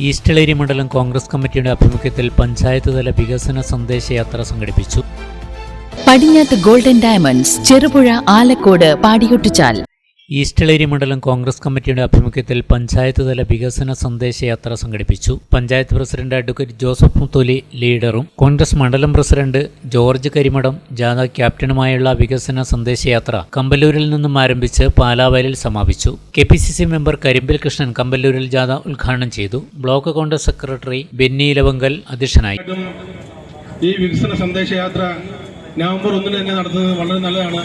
ഈസ്റ്റളേരി മണ്ഡലം കോൺഗ്രസ് കമ്മിറ്റിയുടെ ആഭിമുഖ്യത്തിൽ പഞ്ചായത്ത് തല വികസന സന്ദേശയാത്ര സംഘടിപ്പിച്ചു. പടിഞ്ഞാത്ത് ഗോൾഡൻ ഡയമണ്ട്സ് ചെറുപുഴ ആലക്കോട് പാടിയൊട്ടിച്ചാൽ ഈസ്റ്റളേരി മണ്ഡലം കോൺഗ്രസ് കമ്മിറ്റിയുടെ ആഭിമുഖ്യത്തിൽ പഞ്ചായത്ത് തല വികസന സന്ദേശയാത്ര സംഘടിപ്പിച്ചു. പഞ്ചായത്ത് പ്രസിഡന്റ് അഡ്വക്കേറ്റ് ജോസഫ് മുത്തോലി ലീഡറും കോൺഗ്രസ് മണ്ഡലം പ്രസിഡന്റ് ജോർജ് കരിമഠം ജാഥ ക്യാപ്റ്റനുമായുള്ള വികസന സന്ദേശയാത്ര കമ്പല്ലൂരിൽ നിന്നും ആരംഭിച്ച് പാലാവയലിൽ സമാപിച്ചു. K P C C member Karimbil Krishnan കമ്പല്ലൂരിൽ ജാഥ ഉദ്ഘാടനം ചെയ്തു. ബ്ലോക്ക് കോൺഗ്രസ് സെക്രട്ടറി ബെന്നി ഇലവങ്കൽ അധ്യക്ഷനായി. ഈ വികസന സന്ദേശയാത്ര നവംബർ ഒന്നിന് തന്നെ നടത്തുന്നത് വളരെ നല്ലതാണ്.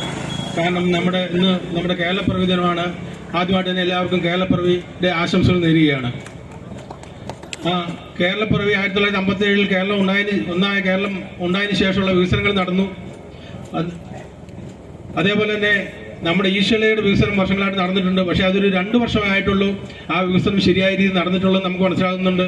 കാരണം നമ്മുടെ ഇന്ന് നമ്മുടെ കേരളപ്പിറവി ദിനമാണ് ആദ്യമായിട്ട് തന്നെ എല്ലാവർക്കും കേരളപ്പിറവിയുടെ ആശംസകൾ നേരുകയാണ്. ആ കേരളപ്പിറവി ആയിരത്തി തൊള്ളായിരത്തി അമ്പത്തി ഏഴിൽ കേരളം ഉണ്ടായതിന് ഒന്നായ കേരളം ഉണ്ടായതിനു ശേഷമുള്ള വികസനങ്ങൾ നടന്നു. അതേപോലെ തന്നെ നമ്മുടെ ഈശ്വലയുടെ വികസനം വർഷങ്ങളായിട്ട് നടന്നിട്ടുണ്ട്. പക്ഷേ അതൊരു രണ്ട് വർഷമായിട്ടുള്ളൂ ആ വികസനം ശരിയായ രീതിയിൽ നടന്നിട്ടുള്ളത് നമുക്ക് മനസ്സിലാകുന്നുണ്ട്.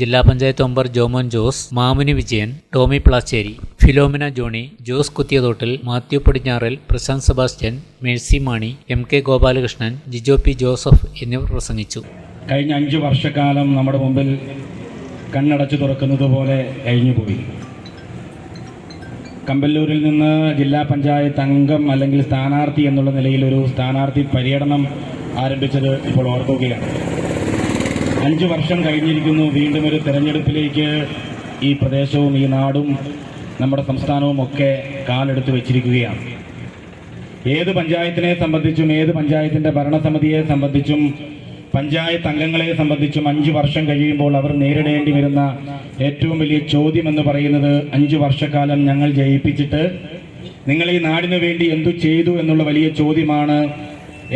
ജില്ലാ panchayat member Jomon Jose Mamuni Vijayan Tomy Plachery Philomina Johny Jose Kuthiyathottil Mathew Padinjaral Prasanth Sebastian Mercy Mani M K Gopalakrishnan Jijo P Joseph എന്നിവർ പ്രസംഗിച്ചു. കഴിഞ്ഞ അഞ്ച് വർഷക്കാലം നമ്മുടെ മുമ്പിൽ കണ്ണടച്ചു തുറക്കുന്നത് പോലെ കഴിഞ്ഞുപോയി കമ്പല്ലൂരിൽ നിന്ന് ജില്ലാ പഞ്ചായത്ത് അംഗം അല്ലെങ്കിൽ സ്ഥാനാർത്ഥി എന്നുള്ള നിലയിൽ ഒരു സ്ഥാനാർത്ഥി പര്യടനം ആരംഭിച്ചത് ഇപ്പോൾ ഓർക്കുകയാണ്. അഞ്ച് വർഷം കഴിഞ്ഞിരിക്കുന്നു. വീണ്ടും ഒരു തെരഞ്ഞെടുപ്പിലേക്ക് ഈ പ്രദേശവും ഈ നാടും നമ്മുടെ സംസ്ഥാനവും ഒക്കെ കാലെടുത്ത് വെച്ചിരിക്കുകയാണ്. ഏത് പഞ്ചായത്തിനെ സംബന്ധിച്ചും ഏത് പഞ്ചായത്തിന്റെ ഭരണസമിതിയെ സംബന്ധിച്ചും പഞ്ചായത്ത് അംഗങ്ങളെ സംബന്ധിച്ചും അഞ്ച് വർഷം കഴിയുമ്പോൾ അവർ നേരിടേണ്ടി വരുന്ന ഏറ്റവും വലിയ ചോദ്യം എന്ന് പറയുന്നത് അഞ്ച് വർഷക്കാലം ഞങ്ങൾ ജയിപ്പിച്ചിട്ട് നിങ്ങൾ ഈ നാടിനു വേണ്ടി എന്തു ചെയ്തു എന്നുള്ള വലിയ ചോദ്യമാണ്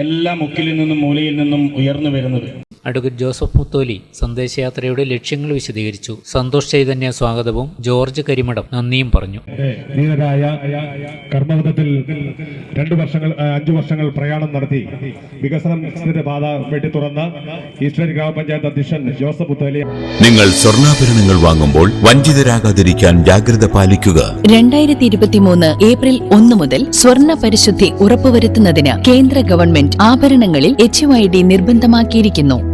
എല്ലാ മുക്കിൽ നിന്നും മൂലയിൽ നിന്നും ഉയർന്നു വരുന്നത്. അഡ്വക്കേറ്റ് ജോസഫ് മുത്തോലി സന്ദേശയാത്രയുടെ ലക്ഷ്യങ്ങൾ വിശദീകരിച്ചു. സന്തോഷ് ചൈതന്യ സ്വാഗതവും ജോർജ് കരിമഠം നന്ദിയും പറഞ്ഞു. കർമ്മപഥത്തിൽ രണ്ടു വർഷങ്ങൾ അഞ്ചു വർഷങ്ങൾ പ്രയാണം നടത്തി. വികസനത്തിന്റെ പാത വെട്ടി തുറന്ന ഈസ്റ്റേൺ ഗ്രാമപഞ്ചായത്ത് അധ്യക്ഷൻ ജോസഫ് മുത്തോലി. നിങ്ങൾ സ്വർണാഭരണങ്ങൾ വാങ്ങുമ്പോൾ വഞ്ചിതരാകാതിരിക്കാൻ ജാഗ്രത പാലിക്കുക. രണ്ടായിരത്തി ഇരുപത്തിമൂന്ന് ഏപ്രിൽ ഒന്ന് മുതൽ സ്വർണ പരിശുദ്ധി ഉറപ്പുവരുത്തുന്നതിന് കേന്ദ്ര ഗവൺമെന്റ് ആഭരണങ്ങളിൽ എച്ച് ഐ ഡി നിർബന്ധമാക്കിയിരിക്കുന്നു.